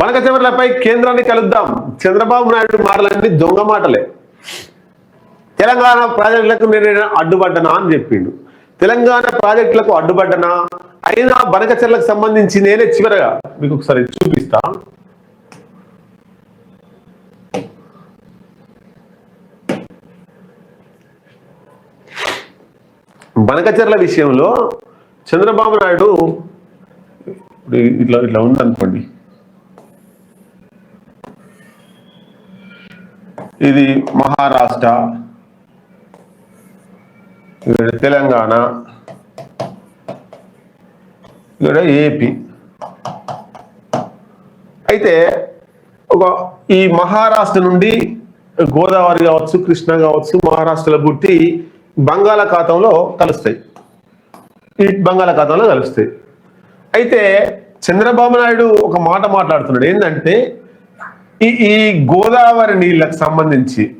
బనకచెవర్లపై కేంద్రాన్ని కలుద్దాం. చంద్రబాబు నాయుడు మాటలన్నీ దొంగ మాటలే. తెలంగాణ ప్రాజెక్టులకు నేను అడ్డుపడ్డనా అని చెప్పిండు. తెలంగాణ ప్రాజెక్టులకు అడ్డుపడ్డనా? అయినా బనకచెర్లకు సంబంధించి నేనే చివరగా మీకు ఒకసారి చూపిస్తా. బనకచెర్ల విషయంలో చంద్రబాబు నాయుడు ఇట్లా ఇట్లా ఉందనుకోండి. ఇది మహారాష్ట్ర ఇక్కడ తెలంగాణ ఇక్కడ ఏపీ. అయితే ఒక ఈ మహారాష్ట్ర నుండి గోదావరి కావచ్చు కృష్ణ కావచ్చు మహారాష్ట్రలో పుట్టి బంగాళాఖాతంలో కలుస్తాయి. ఈ బంగాళాఖాతంలో కలుస్తాయి. అయితే చంద్రబాబు నాయుడు ఒక మాట మాట్లాడుతున్నాడు. ఏంటంటే ఈ ఈ గోదావరి నీళ్ళకు సంబంధించి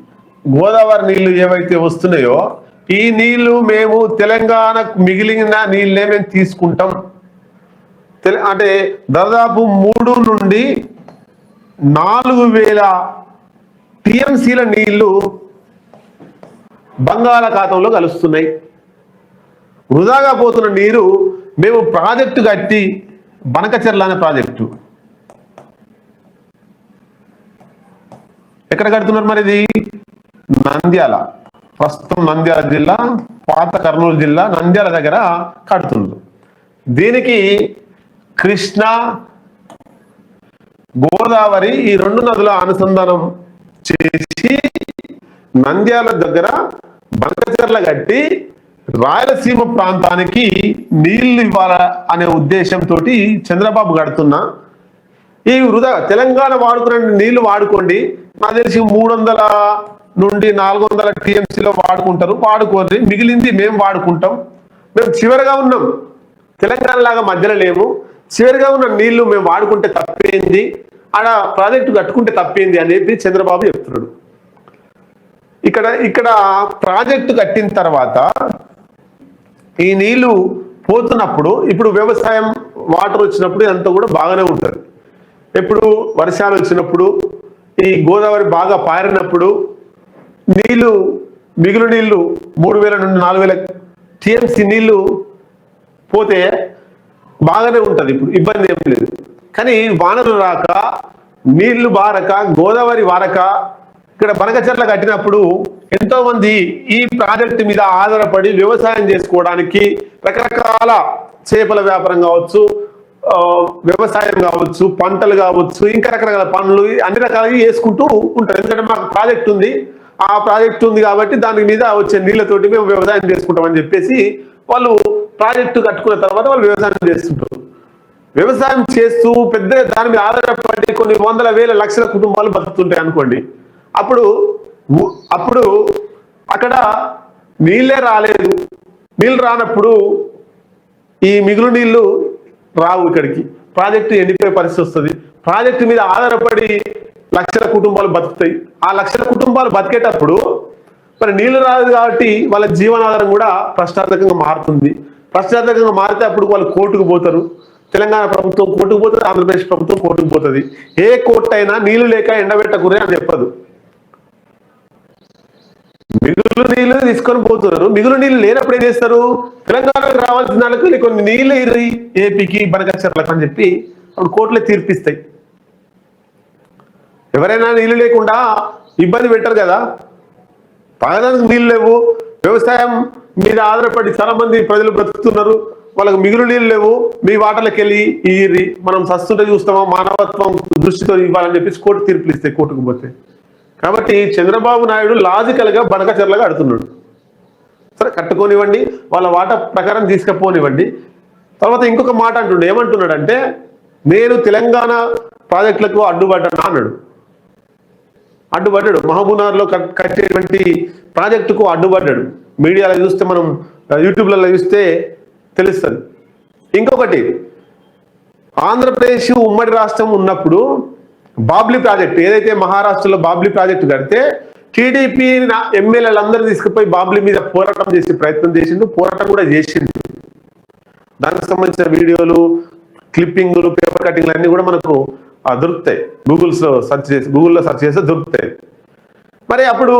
గోదావరి నీళ్ళు ఏవైతే వస్తున్నాయో ఈ నీళ్ళు మేము తెలంగాణకు మిగిలిన నీళ్ళే మేము తీసుకుంటాం. తెల- అంటే దాదాపు మూడు నుండి నాలుగు వేల టిఎంసీల నీళ్ళు బంగాళాఖాతంలో కలుస్తున్నాయి. వృధాగా పోతున్న నీరు మేము ప్రాజెక్టు కట్టి బనకచెర్ల అనే ప్రాజెక్టు. ఎక్కడ కడుతున్నారు మరి ఇది? నంద్యాల. ప్రస్తుతం నంద్యాల జిల్లా పాత కర్నూలు జిల్లా నంద్యాల దగ్గర కడుతున్నారు. దీనికి కృష్ణ గోదావరి ఈ రెండు నదుల అనుసంధానం చేసి నంద్యాల దగ్గర బంకచెర్ల కట్టి రాయలసీమ ప్రాంతానికి నీళ్ళు ఇవ్వాల అనే ఉద్దేశంతో చంద్రబాబు కడుతున్నా ఈ వృధా తెలంగాణ వాడుకునే నీళ్ళు వాడుకోండి. నాకు తెలిసి మూడు వందల నుండి నాలుగు వందల టీఎంసీలో వాడుకుంటారు. వాడుకోండి. మిగిలింది మేము వాడుకుంటాం. మేము చివరిగా ఉన్నాం. తెలంగాణ లాగా మధ్యలో లేము. చివరిగా ఉన్న నీళ్ళు మేము వాడుకుంటే తప్పేంది? ఆడ ప్రాజెక్టు కట్టుకుంటే తప్పేంది అనేది చంద్రబాబు చెప్తున్నాడు. ఇక్కడ ఇక్కడ ప్రాజెక్టు కట్టిన తర్వాత ఈ నీళ్ళు పోతున్నప్పుడు ఇప్పుడు వ్యవసాయం వాటర్ వచ్చినప్పుడు ఇదంతా కూడా బాగానే ఉంటుంది. ఎప్పుడు వర్షాలు వచ్చినప్పుడు ఈ గోదావరి బాగా పారినప్పుడు నీళ్ళు మిగులు నీళ్ళు మూడు వేల నుండి నాలుగు వేల టీఎంసీ నీళ్ళు పోతే బాగానే ఉంటుంది ఇప్పుడు ఇబ్బంది ఏం లేదు. కానీ వానలు రాక నీళ్ళు బారక గోదావరి వారక ఇక్కడ బనకచెర్ల కట్టినప్పుడు ఎంతో మంది ఈ ప్రాజెక్ట్ మీద ఆధారపడి వ్యవసాయం చేసుకోవడానికి రకరకాల చేపల వ్యాపారం కావచ్చు వ్యవసాయం కావచ్చు పంటలు కావచ్చు ఇంకా రకరకాల పనులు అన్ని రకాలుగా చేసుకుంటూ ఉంటారు. ఎందుకంటే మాకు ప్రాజెక్ట్ ఉంది. ఆ ప్రాజెక్ట్ ఉంది కాబట్టి దాని మీద వచ్చే నీళ్ళతోటి మేము వ్యవసాయం చేసుకుంటామని చెప్పేసి వాళ్ళు ప్రాజెక్టు కట్టుకున్న తర్వాత వాళ్ళు వ్యవసాయం చేస్తుంటారు. వ్యవసాయం చేస్తూ పెద్ద దాని మీద ఆధారపడి కొన్ని వందల వేల లక్షల కుటుంబాలు బతుకుతుంటాయి అనుకోండి. అప్పుడు అప్పుడు అక్కడ నీళ్ళే రాలేదు. నీళ్ళు రానప్పుడు ఈ మిగులు నీళ్ళు రావు ఇక్కడికి. ప్రాజెక్టు ఎండిపోయే పరిస్థితి వస్తుంది. ప్రాజెక్టు మీద ఆధారపడి లక్షల కుటుంబాలు బతుకుతాయి. ఆ లక్షల కుటుంబాలు బతికేటప్పుడు మరి నీళ్ళు రాదు కాబట్టి వాళ్ళ జీవనాధారం కూడా ప్రశ్నార్థకంగా మారుతుంది. ప్రశ్నార్థకంగా మారితే అప్పుడు వాళ్ళు కోర్టుకు పోతారు. తెలంగాణ ప్రభుత్వం కోర్టుకు పోతుంది ఆంధ్రప్రదేశ్ ప్రభుత్వం కోర్టుకు పోతుంది. ఏ కోర్టు అయినా నీళ్ళు లేక ఎండబెట్టకూరే అని చెప్పదు. మిగులు నీళ్ళు తీసుకొని పోతున్నారు. మిగులు నీళ్ళు లేనప్పుడు ఏం చేస్తారు? తెలంగాణకు రావాల్సిన దానికి కొన్ని నీళ్ళు ఇర్రి ఏపీకి బనకచర్లకు అని చెప్పి అప్పుడు కోర్టులే తీర్పిస్తాయి. ఎవరైనా నీళ్ళు లేకుండా ఇబ్బంది పెట్టరు కదా? తాగడానికి నీళ్ళు లేవు. వ్యవసాయం మీద ఆధారపడి చాలా మంది ప్రజలు బ్రతుకుతున్నారు. వాళ్ళకి మిగులు నీళ్ళు లేవు. మీ వాటర్లకు వెళ్ళి ఈ మనం సస్తుంటే చూస్తామా? మానవత్వం దృష్టితో ఇవ్వాలని చెప్పేసి కోర్టు తీర్పులు ఇస్తాయి కోర్టుకు పోతే. కాబట్టి చంద్రబాబు నాయుడు లాజికల్గా బనకచెర్లగా ఆడుతున్నాడు. సరే కట్టుకోనివ్వండి వాళ్ళ వాట ప్రకారం తీసుకపోనివ్వండి. తర్వాత ఇంకొక మాట అంటుండే ఏమంటున్నాడంటే నేను తెలంగాణ ప్రాజెక్టులకు అడ్డుపడ్డాను అన్నాడు. అడ్డుపడ్డాడు. మహబూబ్నగర్లో కట్- కట్టేటువంటి ప్రాజెక్టుకు అడ్డుపడ్డాడు. మీడియాలో చూస్తే మనం యూట్యూబ్లలో చూస్తే తెలుస్తుంది. ఇంకొకటి ఆంధ్రప్రదేశ్ ఉమ్మడి రాష్ట్రం ఉన్నప్పుడు బాబ్లీ ప్రాజెక్టు ఏదైతే మహారాష్ట్రలో బాబ్లీ ప్రాజెక్టు కడితే టీడీపీ ఎమ్మెల్యేలందరూ తీసుకుపోయి బాబ్లీ మీద పోరాటం చేసే ప్రయత్నం చేసిండు పోరాటం కూడా చేసిండు. దానికి సంబంధించిన వీడియోలు క్లిప్పింగ్లు పేపర్ కటింగ్లు అన్ని కూడా మనకు దొరుకుతాయి. గూగుల్స్లో సెర్చ్ చేసి గూగుల్లో సెర్చ్ చేస్తే దొరుకుతాయి. మరి అప్పుడు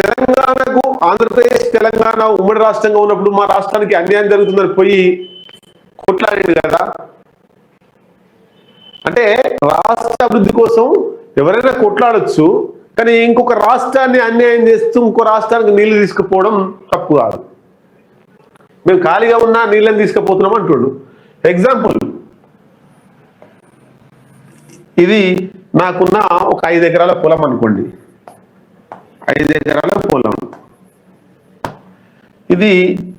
తెలంగాణకు ఆంధ్రప్రదేశ్ తెలంగాణ ఉమ్మడి రాష్ట్రంగా ఉన్నప్పుడు మా రాష్ట్రానికి అన్యాయం జరుగుతుందని పోయి కొట్లాడేది కదా? అంటే రాష్ట్ర అభివృద్ధి కోసం ఎవరైనా కొట్లాడొచ్చు కానీ ఇంకొక రాష్ట్రాన్ని అన్యాయం చేస్తూ ఇంకో రాష్ట్రానికి నీళ్ళు తీసుకుపోవడం తప్పు కాదు. మేము ఖాళీగా ఉన్నా నీళ్ళని తీసుకుపోతున్నాం అంటుండు. ఎగ్జాంపుల్ ఇది నాకున్న ఒక ఐదు ఎకరాల పొలం అనుకోండి. ఐదు ఎకరాల పొలం. ఇది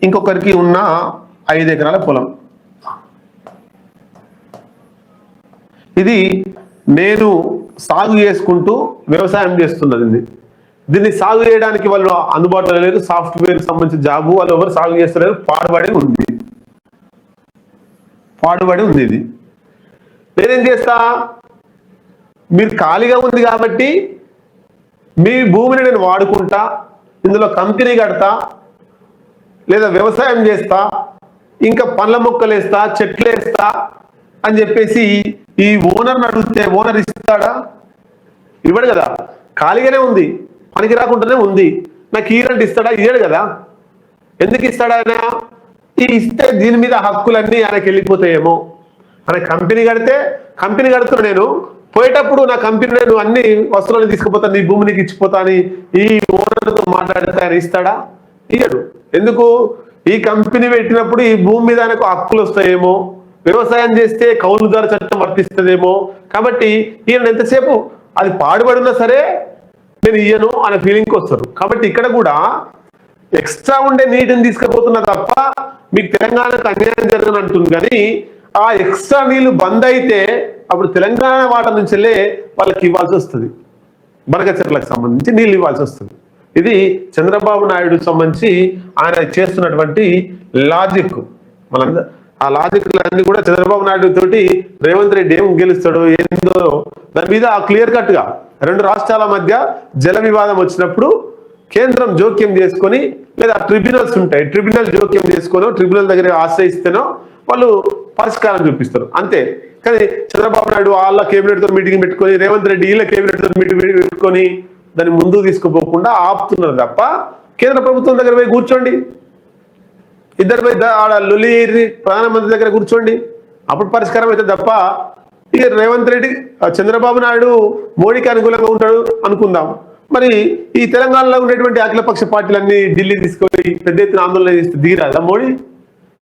ఇంకొకరికి ఉన్న ఐదు ఎకరాల పొలం. ఇది నేను సాగు చేసుకుంటూ వ్యవసాయం చేస్తున్నది ఇది. దీన్ని సాగు చేయడానికి వాళ్ళు అందుబాటులో లేదు. సాఫ్ట్వేర్ సంబంధించిన జాబు వాళ్ళు ఎవరు సాగు చేస్తలేరు. పాడుబడి ఉంది. పాడుబడి ఉంది ఇది. నేనేం చేస్తా? మీరు ఖాళీగా ఉంది కాబట్టి మీ భూమిని నేను వాడుకుంటా ఇందులో కంపెనీ కడతా లేదా వ్యవసాయం చేస్తా ఇంకా పండ్ల మొక్కలు వేస్తా చెట్లు వేస్తా అని చెప్పేసి ఈ ఓనర్ని అడిగితే ఓనర్ ఇస్తాడా? ఇవ్వడు కదా. ఖాళీగానే ఉంది. పనికి రాకుండానే ఉంది. నాకు ఈ రెంట్ ఇస్తాడా? ఇయ్యడు కదా. ఎందుకు ఇస్తాడా ఆయన? ఈ ఇస్తే దీని మీద హక్కులన్నీ ఆయనకి వెళ్ళిపోతాయేమో. ఆయన కంపెనీ కడితే కంపెనీ కడుతున్నా నేను. పోయేటప్పుడు నా కంపెనీ నేను అన్ని వస్తువులను తీసుకుపోతాను నీ భూమి నీకు ఇచ్చిపోతా అని ఈ ఓనర్తో మాట్లాడితే ఆయన ఇస్తాడా? ఇయ్యడు. ఎందుకు? ఈ కంపెనీ పెట్టినప్పుడు ఈ భూమి మీద ఆయనకు హక్కులు వస్తాయేమో. వ్యవసాయం చేస్తే కౌలుదారు చట్టం వర్తిస్తుందేమో. కాబట్టి ఈయన ఎంతసేపు అది పాడుబడినా సరే నేను ఇయ్యను అనే ఫీలింగ్కి వస్తారు కాబట్టి ఇక్కడ కూడా ఎక్స్ట్రా ఉండే నీటిని తీసుకుపోతున్నా తప్ప మీకు తెలంగాణకు అన్యాయం జరగని అంటుంది. కానీ ఆ ఎక్స్ట్రా నీళ్ళు బంద్ అయితే అప్పుడు తెలంగాణ వాటర్ నుంచి వాళ్ళకి ఇవ్వాల్సి వస్తుంది. బనకచెర్లకు సంబంధించి నీళ్ళు ఇవ్వాల్సి వస్తుంది. ఇది చంద్రబాబు నాయుడు సంబంధించి ఆయన చేస్తున్నటువంటి లాజిక్ మనందరూ ఆ లాజిక్ అన్ని కూడా చంద్రబాబు నాయుడు తోటి రేవంత్ రెడ్డి ఏం గెలుస్తాడు ఏందో దాని మీద క్లియర్ కట్గా రెండు రాష్ట్రాల మధ్య జల వివాదం వచ్చినప్పుడు కేంద్రం జోక్యం చేసుకొని లేదా ట్రిబ్యునల్స్ ఉంటాయి ట్రిబ్యునల్ జోక్యం చేసుకోనో ట్రిబ్యునల్ దగ్గర ఆశ్రయిస్తేనో వాళ్ళు పరిష్కారం చూపిస్తారు. అంతే. కానీ చంద్రబాబు నాయుడు వాళ్ళ కేబినెట్తో మీటింగ్ పెట్టుకొని రేవంత్ రెడ్డి వీళ్ళ కేబినెట్తో మీటింగ్ పెట్టుకొని దాన్ని ముందుకు తీసుకుపోకుండా ఆపుతున్నారు తప్ప కేంద్ర ప్రభుత్వం దగ్గర పోయి కూర్చోండి. ఇద్దరు పోయి ఆడ లొలి ప్రధానమంత్రి దగ్గర కూర్చోండి. అప్పుడు పరిష్కారం అయితే తప్ప ఇక రేవంత్ రెడ్డి చంద్రబాబు నాయుడు మోడీకి అనుకూలంగా ఉంటాడు అనుకుందాం. మరి ఈ తెలంగాణలో ఉండేటువంటి అఖిలపక్ష పార్టీలన్నీ ఢిల్లీ తీసుకొని పెద్ద ఎత్తున ఆందోళన చేస్తే దిగిరాదా మోడీ?